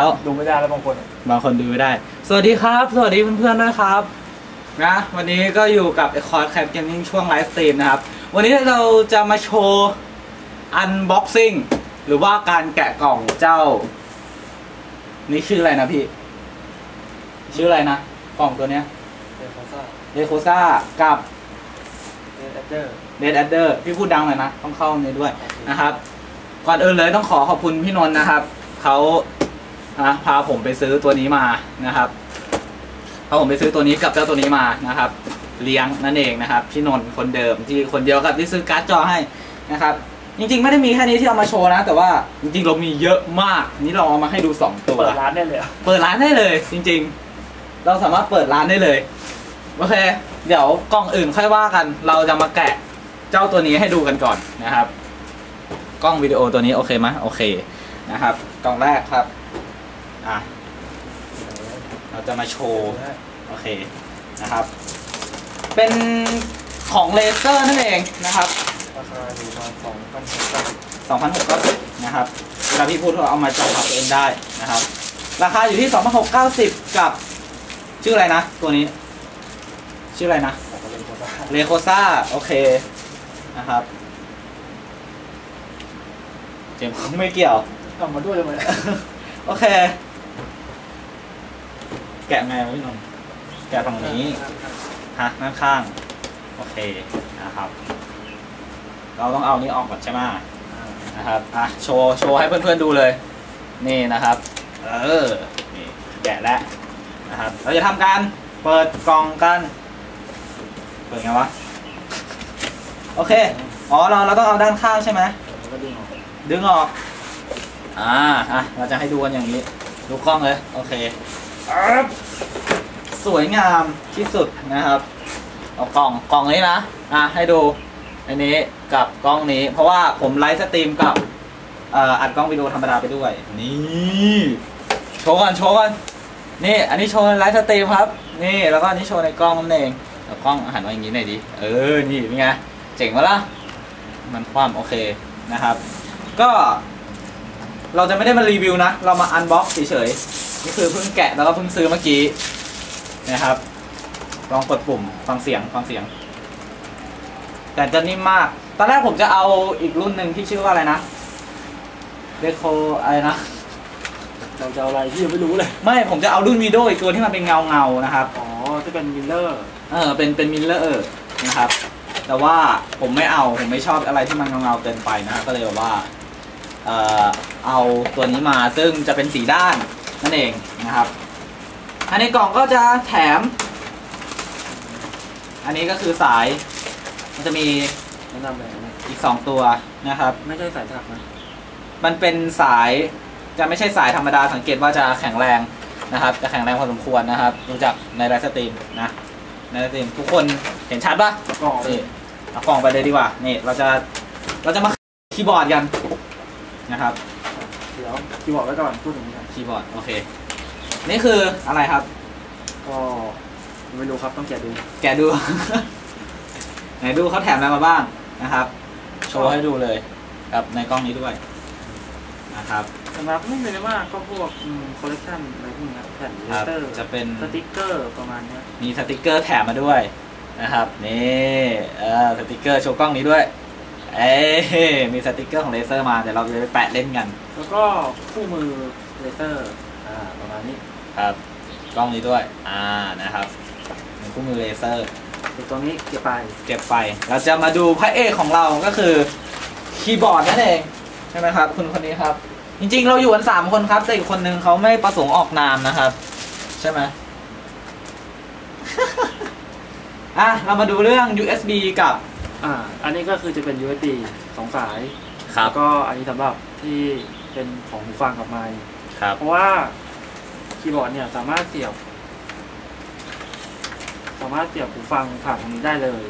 แล้วดูไม่ได้แล้วบางคนบางคนดูไม่ได้ สวัสดีครับ สวัสดีเพื่อนๆด้วยครับนะวันนี้ก็อยู่กับไอคอร์ดแคปเกมมิ่งช่วงไลฟ์สตรีมนะครับ วันนี้เราจะมาโชว์อันบ็อกซิ่งหรือว่าการแกะกล่องเจ้า นี่ชื่ออะไรนะพี่ ชื่ออะไรนะ กล่องตัวเนี้ยเดฟซ่าเดโคซ่ากับเดฟเดอร์เดดแอดเดอร์พี่พูดดังหน่อยนะ ต้องเข้าในด้วยนะครับ ก่อนอื่นเลยต้องขอขอบคุณพี่นนท์นะครับเขา อะพาผมไปซื้อตัวนี้มานะครับพาผมไปซื้อตัวนี้กับเจ้าตัวนี้มานะครับ เลี้ยงนั่นเองนะครับพี่นนท์คนเดิมที่คนเดียวกับที่ซื้อการ์ดจอให้นะครับ จริงๆ ไม่ได้มีแค่นี้ที่เอามาโชว์นะ แต่ว่าจริงๆเรามีเยอะมาก นี่เราเอามาให้ดูสองตัว เปิดร้านได้เลยอะเปิดร้านได้เลย จริง ๆ เราสามารถเปิดร้านได้เลยโอเค เดี๋ยวกล่องอื่นค่อยว่ากัน เราจะมาแกะเจ้าตัวนี้ให้ดูกันก่อนนะครับ กล้องวิดีโอตัวนี้โอเคไหมโอเคนะครับ กล่องแรกครับ อะ เราจะมาโชว์ โอเค นะครับ เป็นของเลเซอร์นั่นเองนะครับราคาอยู่ประมาณสองพันหกร้อย2,690นะครับ เวลาพี่พูดเราเอามาจับกับตัวเองได้นะครับ ราคาอยู่ที่2,690กับ ชื่ออะไรนะ ตัวนี้ ชื่ออะไรนะของเดฟซ่าเลโคซ่า โอเค นะครับ เจมส์ไม่เกี่ยวทำมาด้วยเลยไหมโอเค แกะไงวะพี่นนท์แกะฝั่งนี้ฮะด้านข้าง โอเคนะครับ เราต้องเอานี้ออกก่อนใช่ไหมนะครับอะโชว์โชว์ให้เพื่อนๆดูเลย นี่นะครับ เออนี่แกะแล้วนะครับ เราจะทำการเปิดกล่องกันเปิดไงวะโอเค อ๋อ เราเราต้องเอาด้านข้างใช่ไหมแล้วก็ดึงออกดึงออก อ่า อะ เราจะให้ดูกันอย่างนี้ ดูกล้องเลย โอเคอึ๊บ สวยงามที่สุดนะครับเอากล่องกล่องนี้นะอะให้ดูอันนี้กับกล้องนี้ เพราะว่าผมไลฟ์สตรีมกับอัดกล้องวิดีโอธรรมดาไปด้วย นี่โชว์กันโชว์กันนี่ อันนี้โชว์ในไลฟ์สตรีมครับ นี่แล้วก็อันนี้โชว์ในกล้องนั่นเองเอากล้องหันมาอย่างนี้หน่อยดิเออนี่เป็นไงเจ๋งปะล่ะมันคว่ำโอเคนะครับ ก็ เราจะไม่ได้มารีวิวนะ เรามาอันบ็อกซ์เฉย นี่คือเพิ่งแกะแล้วก็เพิ่งซื้อเมื่อกี้นะครับ ลองกดปุ่มฟังเสียงฟังเสียง แต่จะนิ่มมาก ตอนแรกผมจะเอาอีกรุ่นหนึ่งที่ชื่อว่าอะไรนะเรโคอะไรนะเราจะเอาอะไรที่ยังไม่รู้เลย ไม่ผมจะเอารุ่นวีโดอีกตัวที่มันเป็นเงาเงาๆนะครับ อ๋อที่เป็นมิลเลอร์เออเป็นเป็นมิลเลอร์นะครับ แต่ว่าผมไม่เอาผมไม่ชอบอะไรที่มันเงาๆเกินไปนะครับก็เลยแบบว่า เอ่อเอาตัวนี้มาซึ่งจะเป็นสีด้าน นั่นเองนะครับอันในกล่องก็จะแถม อันนี้ก็คือสาย มันจะมีแนะนำเลยนะอีก 2 ตัวนะครับ ไม่ใช่สายถักนะ มันเป็นสายจะไม่ใช่สายธรรมดาสังเกตว่าจะแข็งแรงนะครับ จะแข็งแรงพอสมควรนะครับดูจากในไลฟ์สตรีมนะในไลฟ์สตรีมทุกคนเห็นชัดปะกล่องนี่เอากล่องไปเลยดีกว่านี่เราจะเราจะมาคีย์บอร์ดกันนะครับ เดี๋ยวที่บอกไว้ก่อนพูดถึงนี้ก่อนคีย์บอร์ด โอเค นี่คืออะไรครับ ก็ไม่รู้ครับต้องแกะดู แกะดู ไหนดูเขาแถมอะไรมาบ้างนะครับ โชว์ให้ดูเลยกับในกล้องนี้ด้วยนะครับสำหรับไม่เป็นไรมากก็พวกคอลเลคชันอะไรพวกนี้ครับแผ่นเลครับเตอร์จะเป็นสติ๊กเกอร์ประมาณเนี้ยมีสติกเกอร์แถมมาด้วยนะครับ นี่เออสติกเกอร์โชว์กล้องนี้ด้วย เอ้ยมีสติกเกอร์ของเลเซอร์มาเดี๋ยวเราจะไปแปะเล่นกัน แล้วก็คู่มือเลเตอร์อ่าประมาณนี้ครับกล้องนี้ด้วย อ่านะครับเป็นคู่มือเลเซอร์เดี๋ยวตัวนี้เก็บไปเก็บไป เราจะมาดูพระเอกของเราก็คือคีย์บอร์ดนั่นเองใช่ไหมครับคุณคนนี้ครับ จริงๆ เราอยู่กันสามคนครับ แต่อีกคนนึงเขาไม่ประสงค์ออกนามนะครับ ใช่ไหมอะเรามาดูเรื่อง USB กับ อ่า อันนี้ก็คือจะเป็น USB สองสาย ครับ แล้วก็อันนี้สำหรับที่เป็นของหูฟังกับไมค์ครับ เพราะว่าคีย์บอร์ดเนี่ยสามารถเสียบ สามารถเสียบหูฟังผ่านตรงนี้ได้เลย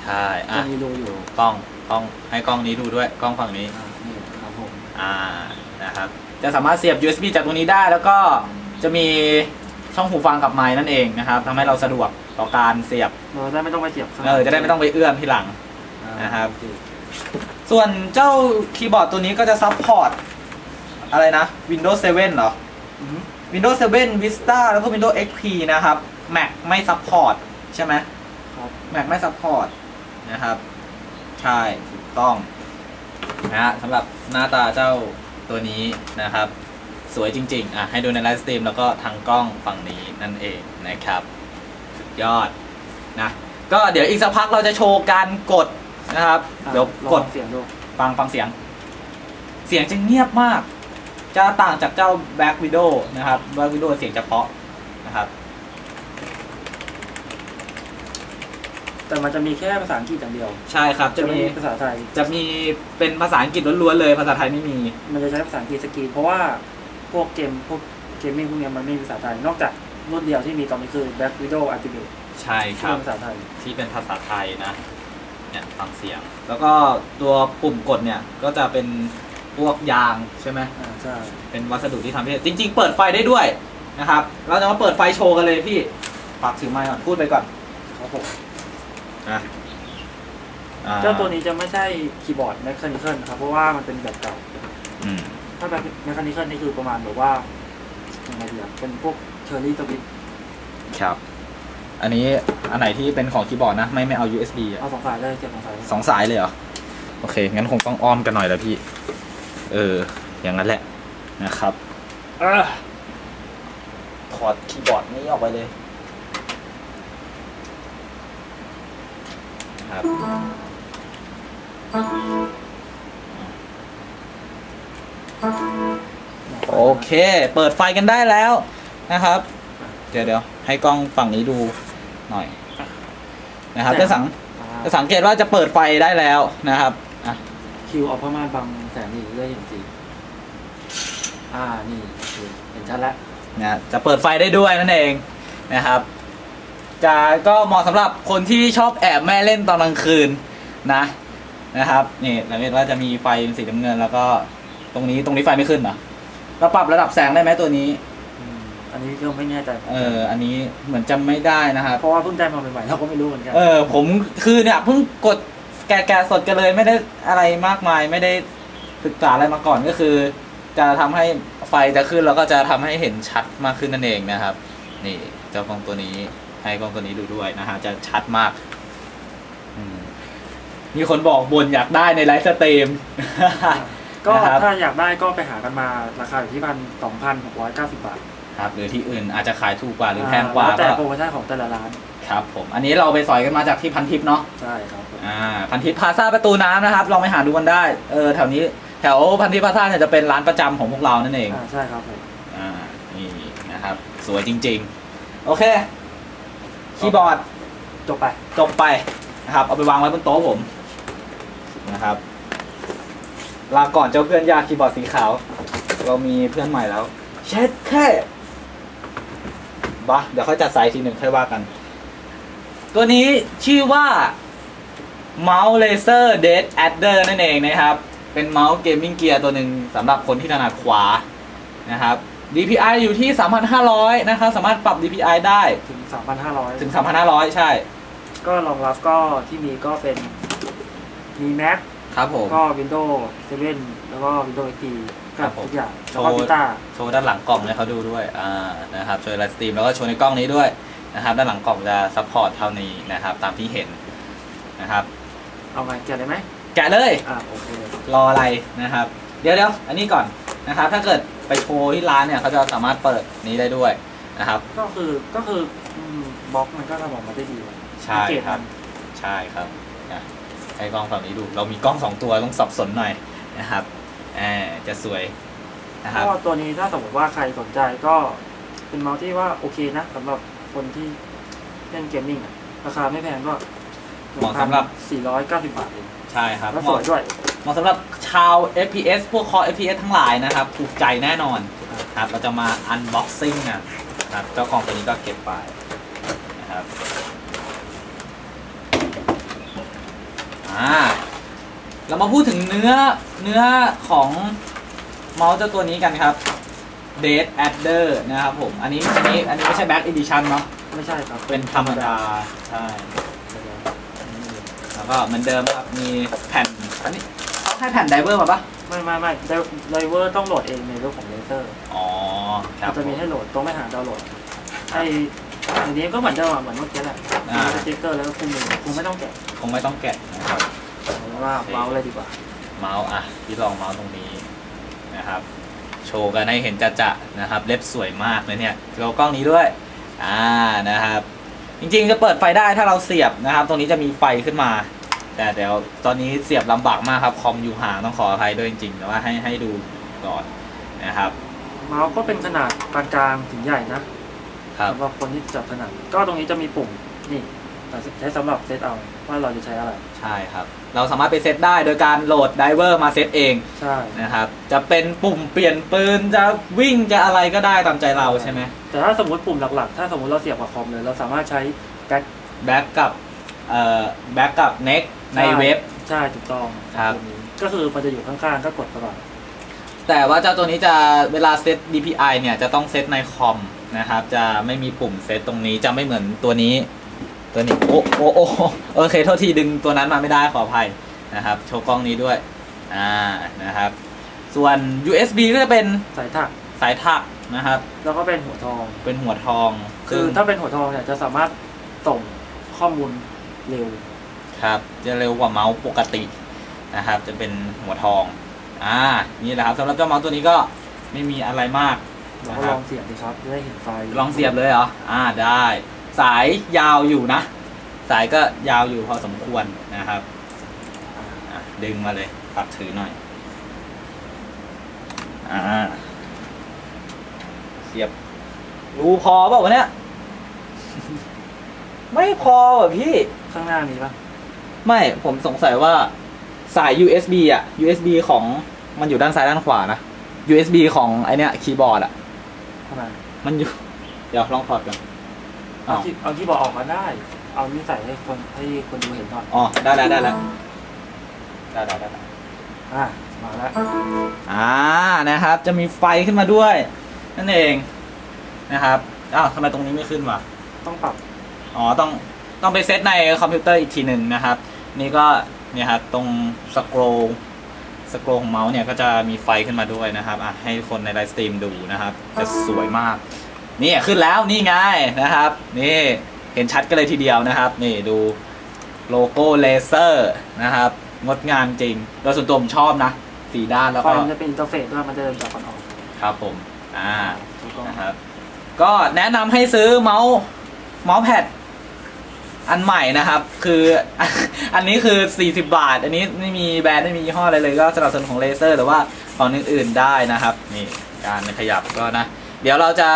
ใช่จะอะมีรูอยู่กล้อง กล้อง ให้กล้องนี้ดูด้วย กล้องฝั่งนี้ อ่านี่ครับผม อ่า นะครับ จะสามารถเสียบ USB จากตรงนี้ได้ แล้วก็จะมีช่องหูฟังกับไมค์นั่นเองนะครับทำให้เราสะดวกต่อการเสียบ เราได้ไม่ต้องไปเสียบข้างเออจะได้ไม่ต้องไปเอื้อมทีหลังอ่า นะครับโอเส่วนเจ้าคีย์บอร์ดตัวนี้ก็จะซัพพอร์ตอะไรนะ Windows 7 เหรออืม Windows 7 Vista แล้วก็ Windows XP นะครับ Mac ไม่ซัพพอร์ตใช่ไหมครับ Mac ไม่ซัพพอร์ตนะครับ ใช่ถูกต้องนะฮะสำหรับหน้าตาเจ้าตัวนี้นะครับ สวยจริง ๆ อะ ให้ดูในไลฟ์สตรีมแล้วก็ทางกล้องฝั่งนี้นั่นเองนะครับสุดยอดนะ ก็เดี๋ยวอีกสักพักเราจะโชว์การกด นะครับอะเดี๋ยวลองกดฟังเสียงดูฟังฟังเสียง เสียงจะเงียบมาก จะต่างจากเจ้า Back Widow นะครับ Back Widow เสียงจะเพราะนะครับ แต่มันจะมีแค่ภาษาอังกฤษอย่างเดียว ใช่ครับ จะจะไม่มีมีภาษาไทย จะมีเป็นภาษาอังกฤษล้วนๆเลย ภาษาไทยไม่มี มันจะใช้ภาษาอังกฤษสกรีนเพราะว่าพวกเกมพวกเกมมิ่งพวกเนี้ยมันไม่มีภาษาไทย นอกจากรุ่นเดียวที่มีตอนนี้คือ Black Widow Ultimate ใช่คที่รับเป็นภาษาไทยที่เป็นภาษาไทยนะ เนี่ยฟังเสียง แล้วก็ตัวปุ่มกดเนี่ยก็จะเป็นพวกยางใช่ไหมอ่าใช่เป็นวัสดุที่ทำให้จริง ๆ เปิดไฟได้ด้วยนะครับเราจะมาเปิดไฟโชว์กันเลยพี่ฝากถือไมค์ก่อนพูดไปก่อนครับผมนะอ่เจ้าตัวนี้จะไม่ใช่คีย์บอร์ด Mechanical นะครับเพราะว่ามันเป็นแบบเก่า อืมถ้าแบบ Mechanical นี่คือประมาณแบบว่ายังไงดีอะเป็นพวก Cherry Switch ครับ อันนี้อันไหนที่เป็นของคีย์บอร์ดนะ ไม่ไม่เอา USB อะเอาสองสายได้เสียบสองสายได้สองสายเลยเหรอ โอเค งั้นคงต้องอ้อมกันหน่อยแล้วพี่ เออ อย่างนั้นแหละนะครับเออถอดคีย์บอร์ดนี้ออกไปเลยครับโอเค เปิดไฟกันได้แล้วนะครับ เดี๋ยวเดี๋ยวให้กล้องฝั่งนี้ดูหน่อยนะครับ จะสังอ่าจะสังเกตว่าจะเปิดไฟได้แล้วนะครับอะคิวเอาผ้าม่านบังแสงนี่ได้เห็นสีอ่านี่โอเคเห็นชัดแล้วนะจะเปิดไฟได้ด้วยนั่นเองนะครับจะก็เหมาะสำหรับคนที่ชอบแอบแม่เล่นตอนกลางคืนนะนะครับนี่เราเห็นว่าจะมีไฟเป็นสีน้ำเงิน แล้วก็ตรงนี้ตรงนี้ไฟไม่ขึ้นเหรอเราปรับระดับแสงได้ไหมตัวนี้ อืมอันนี้ก็ไม่แน่ใจเออ อันนี้เหมือนจะไม่ได้นะครับ เพราะว่าเพิ่งได้มาใหม่ๆเราก็ไม่รู้เหมือนกัน เออ ผมคือเนี่ยเพิ่งกดแกะแกะสดกันเลยไม่ได้อะไรมากมาย ไม่ได้ศึกษาอะไรมาก่อนก็คือ จะทำให้ไฟจะขึ้นแล้วก็จะทำให้เห็นชัดมากขึ้นนั่นเองนะครับ นี่เจ้ากล้องตัวนี้ให้กล้องตัวนี้ดูด้วยนะฮะจะชัดมากอืมมีคนบอกบนอยากได้ในไลฟ์สตรีม ก็นะครับ ถ้าอยากได้ก็ไปหากันมาราคาอยู่ที่พันสองพันหกร้อยเก้าสิบบาท ครับหรือที่อื่นอาจจะขายถูกกว่าหรือแพงกว่าแล้วแต่ก็โปรโมชั่นของแต่ละร้านครับผมอันนี้เราไปสอยกันมาจากที่พันทิปเนาะใช่ครับผมอ่าพันทิพย์พลาซาประตูน้ำนะครับลองไปหาดูกันได้เออแถวนี้แถวพันทิพย์พลาซาเนี่ยจะเป็นร้านประจำของพวกเรานั่นเองอ่าใช่ครับผมอ่านี่นะครับสวยจริง ๆ โอเคคีย์บอร์ดจบไปจบไปนะครับเอาไปวางไว้บนโต๊ะผมนะครับลาก่อนเจ้าเพื่อนยากคีย์บอร์ดสีขาว เรามีเพื่อนใหม่แล้ว เช็ดแค่ บะเดี๋ยวค่อยจัดสายทีหนึ่งค่อยว่ากัน ตัวนี้ชื่อว่าเมาส์เลเซอร์เดดแอดเดอร์นั่นเองนะครับ เป็นเมาส์เกมมิ่งเกียร์ตัวหนึ่งสำหรับคนที่ถนัดขวานะครับ DPI อยู่ที่ 3,500 นะครับ สามารถปรับ DPI ได้ถึงสามพันห้าร้อยถึง 3,500 ใช่ ก็รองรับก็ที่มีก็เป็นมี Mac ครับผม ก็ Windows 7 แล้วก็ Windows XP ครักับบผมทุกอย่างโชแล้วว์ก็ Vita โชว์ด้านหลังกล่องให้เขาดูด้วยอ่านะครับโชว์ไลฟ์สตรีมแล้วก็โชว์ในกล้องนี้ด้วยนะครับด้านหลังกล่องจะซัพพอร์ตเท่านี้นะครับตามที่เห็นนะครับเอาไงแกะได้ไหมแกะเลยอ่าโอเครออะไรนะครับ เดี๋ยวเดี๋ยวอันนี้ก่อนนะครับ ถ้าเกิดไปโชว์ที่ร้านเนี่ยเขาจะสามารถเปิดนี้ได้ด้วยนะครับ ก็คือก็คืออืมบล็อกมันก็ทำออกมาได้ดีใช่สังเกตครับมันใช่ครับอะ ให้กล้องฝั่งนี้ดู เรามีกล้องสองตัวต้องสับสนหน่อยนะครับแอบจะสวยนะครับก็ตัวนี้ถ้าสมมติว่าใครสนใจก็เป็นเมาส์ที่ว่าโอเคนะสำหรับคนที่เล่นเกมมิ่งอะราคาไม่แพงก็เหมาะสำหรับ 490 บาทเองใช่ครับแล้วเหสมาะวยด้วยเหมาะสำหรับชาว FPS พวกคอ FPS ทั้งหลายนะครับถูกใจแน่นอนครับเราจะมา unboxing นะครับเจ้ากล่องตัวนี้ก็เก็บไปนะครับ อ่าเรามาพูดถึงเนื้อเนื้อของเมาส์เจ้าตัวนี้กันครับ Dead Adder นะครับผม อันนี้อันนี้อันนี้ไม่ใช่ Back Edition เนาะไม่ใช่ครับ เป็นธรรมดา ใช่ แล้วก็เหมือนเดิมครับ มีแผ่น อันนี้เขาให้แผ่นไดเวอร์มาปะไม่ไม่ไม่ไดเวอร์ต้องโหลดเองในเรื่องของเลเซอร์ อ๋อ ครับมันจะมีให้โหลดตรงไม่หาดาวน์โหลดไอ อันนี้ก็เหมือนเดิมอะเหมือนเมื่อกี้แหละอ่ามีสติ๊กเกอร์แล้วก็คู่มือคงไม่ต้องแกะคงไม่ต้องแกะนะครับเอาว่าเมาส์เลยดีกว่าเมาส์อะพี่ลองเมาส์ตรงนี้นะครับ โชว์กันให้เห็นจะๆนะครับ เล็บสวยมากเลยเนี่ยเรากล้องนี้ด้วยอ่านะครับ จริงๆจะเปิดไฟได้ถ้าเราเสียบนะครับ ตรงนี้จะมีไฟขึ้นมา แต่เดี๋ยวตอนนี้เสียบลำบากมากครับคอมอยู่ห่างต้องขออภัยด้วยจริงๆแต่ว่าให้ให้ดูก่อนนะครับ เมาส์ก็เป็นขนาดปานกลางถึงใหญ่นะครับ สำหรับคนที่จับถนัดก็ตรงนี้จะมีปุ่มนี่แต่ใช้สำหรับเซตเอาว่าเราจะใช้อะไร ใช่ครับ เราสามารถไปเซตได้โดยการโหลดไดเวอร์มาเซตเองใช่นะครับจะเป็นปุ่มเปลี่ยนปืนจะวิ่งจะอะไรก็ได้ตามใจเราใช่ไหมแต่ถ้าสมมติปุ่มหลักๆ ถ้าสมมติเราเสียบกับคอมเลย เราสามารถใช้แบ็คแบ็กกับเอ่อแบ็กกับเน็กในเว็บ ใช่ถูกต้องครับตัวนี้ก็คือมันจะอยู่ข้างๆก็กดเข้าไปแต่ว่าเจ้าตัวนี้จะเวลาเซต DPI เนี่ยจะต้องเซตในคอม นะครับ จะไม่มีปุ่มเซตตรงนี้จะไม่เหมือนตัวนี้ ตัวนี้โอ้โอ้โอ้โอเคโทษทีดึงตัวนั้นมาไม่ได้ขออภัยนะครับ โชว์กล้องนี้ด้วยอ่านะครับ ส่วน USB ก็จะเป็นสายถักสายถักนะครับ แล้วก็เป็นหัวทอง เป็นหัวทอง คือถ้าเป็นหัวทองเนี่ยจะสามารถส่งข้อมูลเร็วครับ จะเร็วกว่าเมาส์ปกตินะครับ จะเป็นหัวทอง อ่า นี่แหละครับสำหรับเจ้าเมาส์ตัวนี้ก็ไม่มีอะไรมาก เรานะก็คลรัอบงเสียบดีครับจะได้เห็นไฟลองเสียบเลยเหรอ อ่าได้ สายยาวอยู่นะ สายก็ยาวอยู่พอสมควรนะครับอะดึงมาเลยปัดถือหน่อย อ่า เสียบ รูพอเปล่าวะเนี่ย ไม่พอว่ะพี่ ข้างหน้ามีปะไม่ผมสงสัยว่าสาย USB อะ USB ของมันอยู่ด้านซ้ายด้านขวานะ USB ของไอเนี้ยคีย์บอร์ดอะ ทำไมมันอยู่ เดี๋ยวลองถอดกันเอาอ้าวที่เอาที่บอกออกมาได้ เอานี่ใส่ให้คนให้คนดูเห็นก่อนอ๋อได้แล้วได้แล้วได้แล้วได้แล้วอะมาแล้วอ่านะครับ จะมีไฟขึ้นมาด้วย นั่นเองนะครับอ้าวทำไมตรงนี้ไม่ขึ้นวะ ต้องปรับอ๋อ ต้อง ต้องไปเซตในคอมพิวเตอร์อีกทีหนึ่งนะครับ นี่ก็เนี่ยครับตรงสกรอ สกรของเมาส์เนี่ยก็จะมีไฟขึ้นมาด้วยนะครับอะให้คนในไลฟ์สตรีมดูนะครับ จะสวยมาก นี่ขึ้นแล้วนี่ไงนะครับ นี่เห็นชัดกันเลยทีเดียวนะครับ นี่ดูโลโก้เลเซอร์นะครับ งดงามจริงโดยส่วนตัวผมชอบนะ สีด้านแล้วไฟก็มันจะเป็นอินเทอร์เฟซด้วยมันจะเดินจากก่อนออกครับผม อ่า ถูกต้อง นะครับ ก็แนะนำให้ซื้อเมาส์เมาส์แพด อันใหม่นะครับ คืออันนี้คือ 40 บาท อันนี้ไม่มีแบรนด์ไม่มียี่ห้ออะไรเลยก็สนับสนุนของเลเซอร์หรือว่าของอื่นๆได้นะครับ นี่การขยับก็นะ เดี๋ยวเราจะ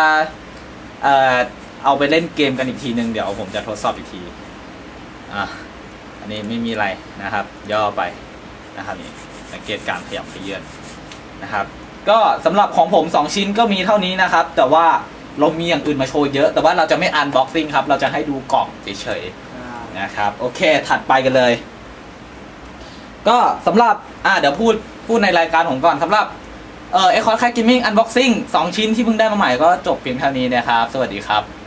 เอ่อเอาไปเล่นเกมกันอีกทีนึงเดี๋ยวผมจะทดสอบอีกทีอะอันนี้ไม่มีอะไรนะครับ ย่อไปนะครับนี่สังเกตการขยับขยื่นนะครับ ก็สำหรับของผม 2 ชิ้นก็มีเท่านี้นะครับ แต่ว่า เรามีอย่างอื่นมาโชว์เยอะ แต่ว่าเราจะไม่อันบ็อกซิ่งครับ เราจะให้ดูกล่องเฉยๆอ่านะครับ โอเค ถัดไปกันเลย ก็สำหรับ อ่าเดี๋ยวพูดพูดในรายการผมก่อนสำหรับ เอ่อเอ็กคอร์ดแคกกิมมิ่งอันบ็อกซิ่งสองชิ้นที่เพิ่งได้มาใหม่ก็จบเพียงเท่านี้นะครับ สวัสดีครับ